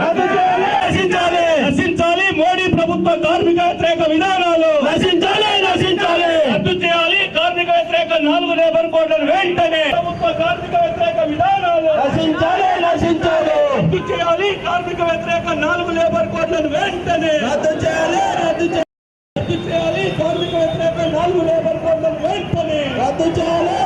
నశించాలి. నశించాలి. మోడీ ప్రభుత్వ కార్మిక వ్యతిరేక విధానాలు. నశించాలి నశించాలి. రద్దు చేయాలి. కార్మిక వ్యతిరేక నాలుగు లేబర్ కోడ్లను వెంటనే. ప్రభుత్వ కార్మిక వ్యతిరేక విధానాలు. నశించాలి నశించాలి. రద్దు చేయాలి. కార్మిక వ్యతిరేక నాలుగు లేబర్ కోడ్లను వెంటనే. రద్దు చేయాలి రద్దు చేయాలి రద్దు చేయాలి. కార్మిక వ్యతిరేక నాలుగు లేబర్ కోడ్లను వెంటనే. రద్దు చేయాలి.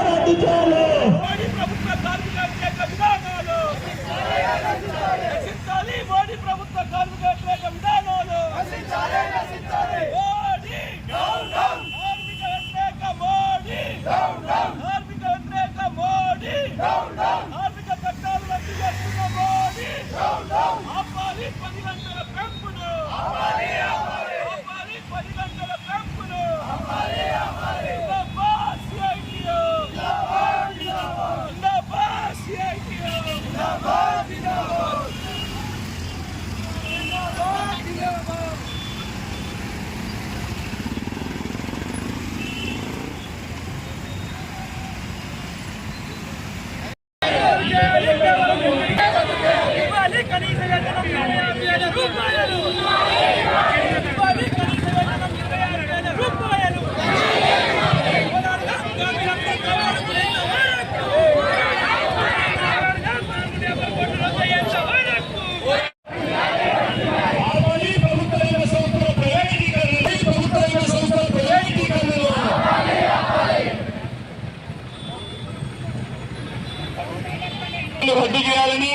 రద్దు చేయాలని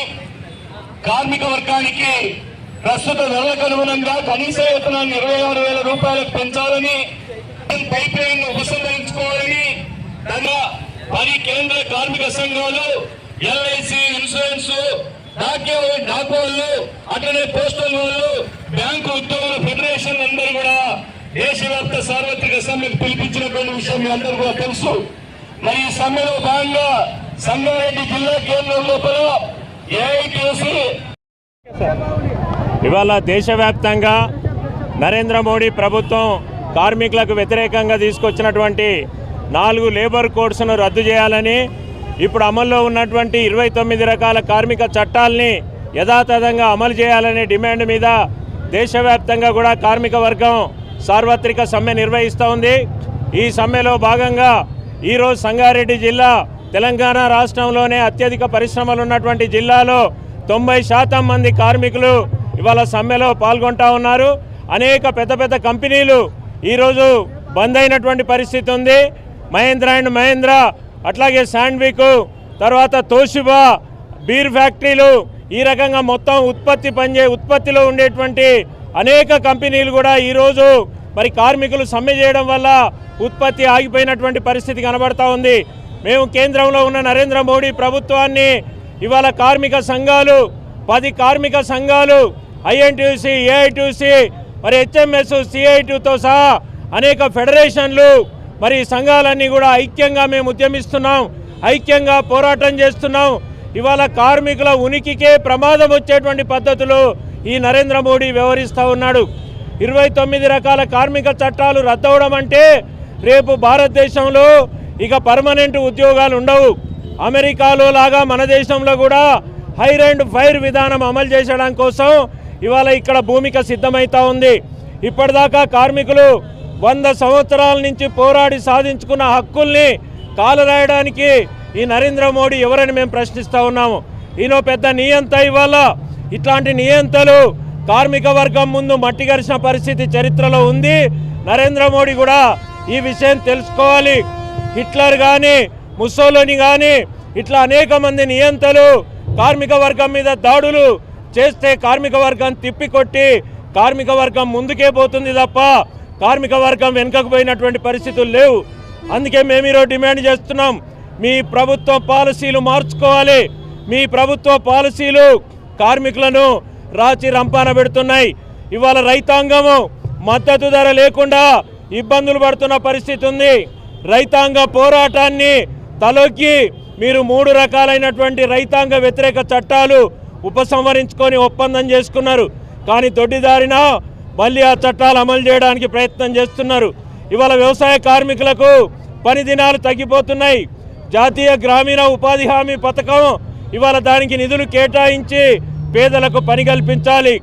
కార్మిక వర్గానికి ప్రస్తుత ధరలకు అనుగుణంగా కనీస వేతనాన్ని ఇరవై ఆరు వేల రూపాయలకు పెంచాలని పైప్ లైన్ ఉపసంహరించుకోవాలని తన పది కేంద్ర కార్మిక సంఘాలు ఎల్ఐసి ఇన్సూరెన్స్ డాక్యో డాక్ వాళ్ళు అట్లనే పోస్టల్ వాళ్ళు బ్యాంకు ఉద్యోగుల ఫెడరేషన్ అందరూ కూడా దేశవ్యాప్త సార్వత్రిక సమ్మెకు పిలిపించినటువంటి విషయం మీ అందరూ కూడా తెలుసు. మరి ఈ సమ్మెలో భాగంగా సంగారెడ్డి జిల్లా కేంద్రం లోపల ఏఐటిసి. ఇవాళ దేశవ్యాప్తంగా నరేంద్ర మోడీ ప్రభుత్వం కార్మికులకు వ్యతిరేకంగా తీసుకొచ్చినటువంటి నాలుగు లేబర్ కోడ్స్ను రద్దు చేయాలని ఇప్పుడు అమల్లో ఉన్నటువంటి ఇరవై తొమ్మిది రకాల కార్మిక చట్టాల్ని యథాతథంగా అమలు చేయాలనే డిమాండ్ మీద దేశవ్యాప్తంగా కూడా కార్మిక వర్గం సార్వత్రిక సమ్మె నిర్వహిస్తూ ఉంది. ఈ సమ్మెలో భాగంగా ఈరోజు సంగారెడ్డి జిల్లా తెలంగాణ రాష్ట్రంలోనే అత్యధిక పరిశ్రమలు ఉన్నటువంటి జిల్లాలో తొంభై శాతం మంది కార్మికులు ఇవాళ సమ్మెలో పాల్గొంటా ఉన్నారు. అనేక పెద్ద పెద్ద కంపెనీలు ఈరోజు బంద్ అయినటువంటి పరిస్థితి ఉంది. మహేంద్ర అండ్ మహేంద్ర అట్లాగే శాండ్విక్ తర్వాత తోషిబా బీర్ ఫ్యాక్టరీలు ఈ రకంగా మొత్తం ఉత్పత్తి పనిచే ఉత్పత్తిలో ఉండేటువంటి అనేక కంపెనీలు కూడా ఈరోజు మరి కార్మికులు సమ్మె చేయడం వల్ల ఉత్పత్తి ఆగిపోయినటువంటి పరిస్థితి కనబడతా ఉంది. మేము కేంద్రంలో ఉన్న నరేంద్ర మోడీ ప్రభుత్వాన్ని ఇవాళ కార్మిక సంఘాలు పది కార్మిక సంఘాలు ఐఎన్టీసీ ఏఐటీసీ మరి హెచ్ఎంఎస్ సిఐటితో సహా అనేక ఫెడరేషన్లు మరి సంఘాలన్నీ కూడా ఐక్యంగా మేము ఉద్యమిస్తున్నాం ఐక్యంగా పోరాటం చేస్తున్నాం. ఇవాళ కార్మికుల ఉనికికే ప్రమాదం వచ్చేటువంటి పద్ధతులు ఈ నరేంద్ర మోడీ వ్యవహరిస్తూ ఉన్నాడు. ఇరవై తొమ్మిది రకాల కార్మిక చట్టాలు రద్దవడం అంటే రేపు భారతదేశంలో ఇక పర్మనెంట్ ఉద్యోగాలు ఉండవు. అమెరికాలో లాగా మన దేశంలో కూడా హైర్ అండ్ ఫైర్ విధానం అమలు చేసడం కోసం ఇవాళ ఇక్కడ భూమిక సిద్ధమవుతా ఉంది. ఇప్పటిదాకా కార్మికులు వంద సంవత్సరాల నుంచి పోరాడి సాధించుకున్న హక్కుల్ని కాలరాయడానికి ఈ నరేంద్ర మోడీ ఎవరని మేము ప్రశ్నిస్తూ ఉన్నాము. ఈయన పెద్ద నియంత ఇవాళ ఇట్లాంటి నియంతలు కార్మిక వర్గం ముందు మట్టి గరిచిన పరిస్థితి చరిత్రలో ఉంది. నరేంద్ర మోడీ కూడా ఈ విషయం తెలుసుకోవాలి. హిట్లర్ కానీ ముస్సోలోని కానీ ఇట్లా అనేక మంది నియంతలు కార్మిక వర్గం మీద దాడులు చేస్తే కార్మిక వర్గం తిప్పికొట్టి కార్మిక వర్గం ముందుకే పోతుంది తప్ప కార్మిక వర్గం వెనుకకు పోయినటువంటి పరిస్థితులు లేవు. అందుకే మేము ఈరోజు డిమాండ్ చేస్తున్నాం మీ ప్రభుత్వ పాలసీలు మార్చుకోవాలి. మీ ప్రభుత్వ పాలసీలు కార్మికులను రాచి రంపాన పెడుతున్నాయి. ఇవాళ రైతాంగము మద్దతు ధర లేకుండా ఇబ్బందులు పడుతున్న పరిస్థితి ఉంది. రైతాంగ పోరాటాన్ని తలొక్కి మీరు మూడు రకాలైనటువంటి రైతాంగ వ్యతిరేక చట్టాలు ఉపసంహరించుకొని ఒప్పందం చేసుకున్నారు. కానీ దొడ్డిదారిన మళ్ళీ ఆ చట్టాలు అమలు చేయడానికి ప్రయత్నం చేస్తున్నారు. ఇవాళ వ్యవసాయ కార్మికులకు పని దినాలు తగ్గిపోతున్నాయి. జాతీయ గ్రామీణ ఉపాధి హామీ పథకం ఇవాళ దానికి నిధులు కేటాయించి పేదలకు పని కల్పించాలి.